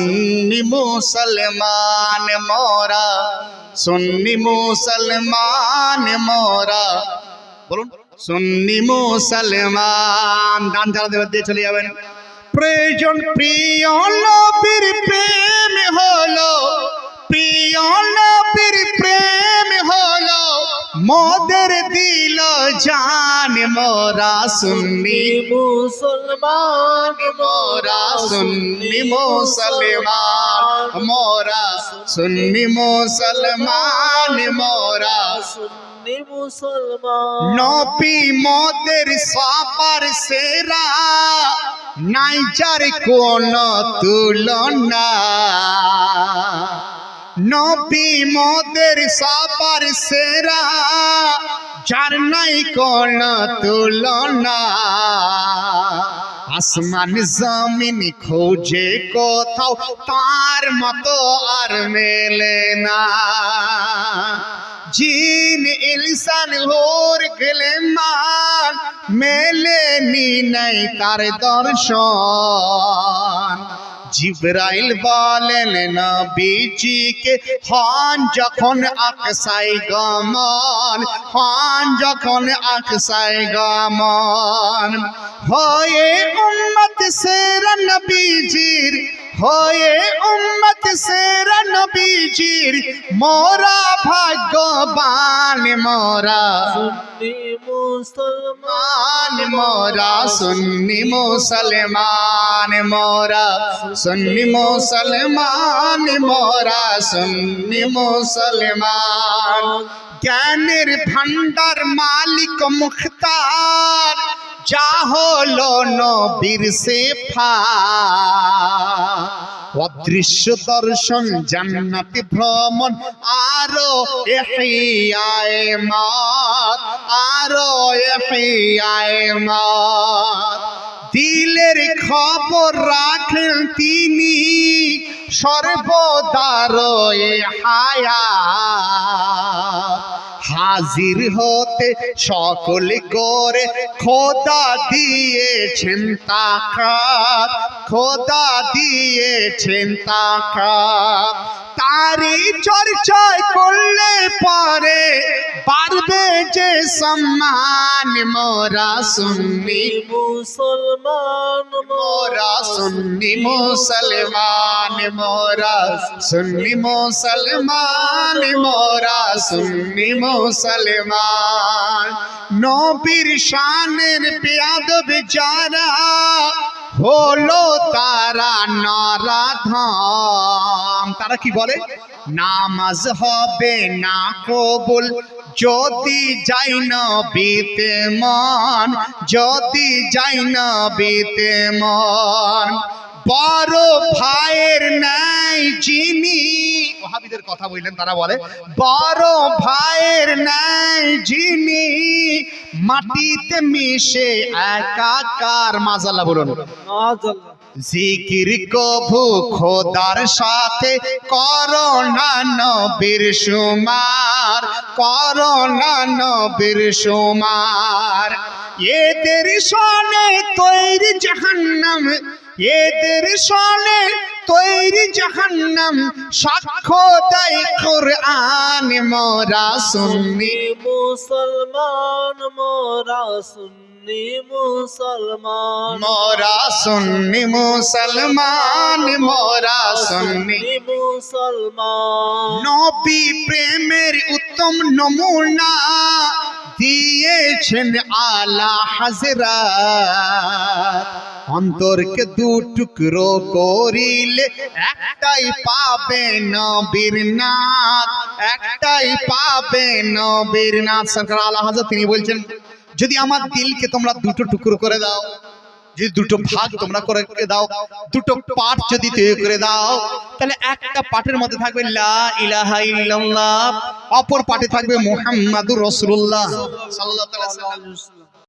সুন্নি মুসলমান মোরা সুন্নি মুসলমান মোরা বলুন সুন্নি মুসলমান দান যারা দেবার দিয়ে চলে যাবেন। প্রয়োজন প্রিয় নবীর প্রেম হলো, প্রিয় মোদের দিল জান মোরা সুন্নি। মুসলমান মোরা সুন্নি মুসলমান। মোরা সুন্নি মুসলমান মোরা সুন্নি মুসলমান। নবী মোদের সবার সেরা। নাই যার কোন তুলনা। নবী মোদের সবার সেরা, যার নাই কোন তুলনা। আসমান জমিন খোঁজে কোথাও তার মতো আর মেলে না। জিন, ইনসান, হোর গেলে মান মেলে নি নাই তার দর্শন। জিব্রাইল বলেন নবীজিকে হন যখন আকসাই গমন হন যখন আকসাই গমন হয়ে উম্মত সেরা নবীজির হয়ে উম্মত সেরা নবীজির। মোরা ভাগ্যবান, মোরা মুসলমান মান মোরা সুন্নি মুসলমান, মোরা সুন্নি মুসলমান, মোরা সুন্নি মুসলমান। জ্ঞানের ভান্ডার মালিক মুখতার। যা হলো নবীর সে ফা অদৃশ্য দর্শন, জান্নাতি ভ্রমণ, আরও এহিয়ায় মাত, আরও এহিয়ায় মাত। দিলের খবর রাখেন তিনি সর্বদার হায়া হাজির হতে সকল করে খোদা দিয়েছেন তাকাত খোদা দিয়েছেন তাকাত। তারি চর্চায় করলে পরে পারবে যে সম্মান। মোরা সুন্নি। মুসলমান মোরা সুন্নি মুসলমান মোরা সুন্নি মুসলমান মোরা সুন্নি মুসলমান। নবীর শানের পেয়াদব যারা হলো তারা নারাধাম। তারা কি বলে? নামাজ হবে না কবুল। যদি যাই না বিতে মন, যদি যাই না বিতে মন। বড় ভাইয়ের নাই যিনি, ওহাবিদের কথা বললেন, তারা বলে, বড় ভাইয়ের নাই যিনি মাটিতে মিশে একাকার মাজাল্লাহ বলুন? জিকির কভু খোদার সাথে করোনা নবীর সুমার করোনা নবীর সুমার। এদের সনে তৈরি জাহান্নাম এদের সনে তৈরি জাহান্নাম সাক্ষ্য দেয় কোরআন মোরা সুন্নি। মুসলমান মোরা সুন্নি মুসলমান। মোরা সুন্নি মুসলমান মোরা সুন্নি। মুসলমান। নবী প্রেমের উত্তম নমুনা দিয়েছেন আলা হাজরাত অন্তরকে দু টুকরো করিলে একটাই পাবে নবীর নাথ, একটাই পাবে নবীর নাথ। সরকার আলা হাজর তিনি বলছেন, যদি আমার দিলকে তোমরা দুটো টুকরো করে দাও, যদি দুটো ভাগ তোমরা করে দাও, দুটো পাঠ যদি তৈরি করে দাও, তাহলে একটা পার্টের মধ্যে থাকবে লা অপর পার্টে থাকবে মুহাম্মাদুর ওয়াসাল্লাম।